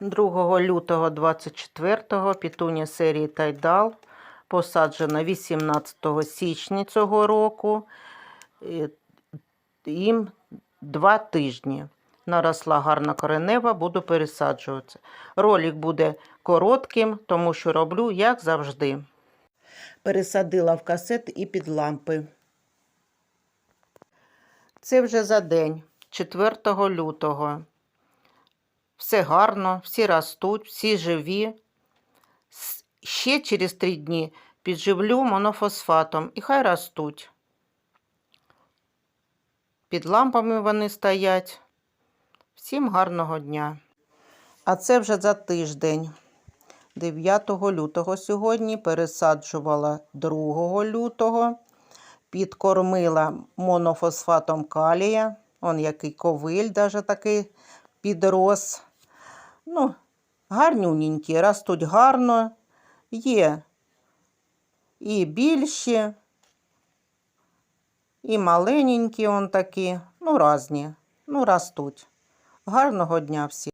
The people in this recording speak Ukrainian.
2 лютого 24 пітуня серії Тайдал посаджена 18 січня цього року. Їм два тижні. Наросла гарна коренева, буду пересаджуватися. Ролик буде коротким, тому що роблю, як завжди. Пересадила в касет і під лампи. Це вже за день, 4 лютого. Все гарно, всі ростуть, всі живі. Ще через три дні підживлю монофосфатом і хай ростуть. Під лампами вони стоять. Всім гарного дня. А це вже за тиждень. 9 лютого сьогодні пересаджувала 2 лютого, підкормила монофосфатом калія. Он який ковиль, даже такий підрос. Ну, гарнюненькі, ростуть гарно. Є і більші, і маленькі он такі, ну, різні, ну, ростуть. Гарного дня всім.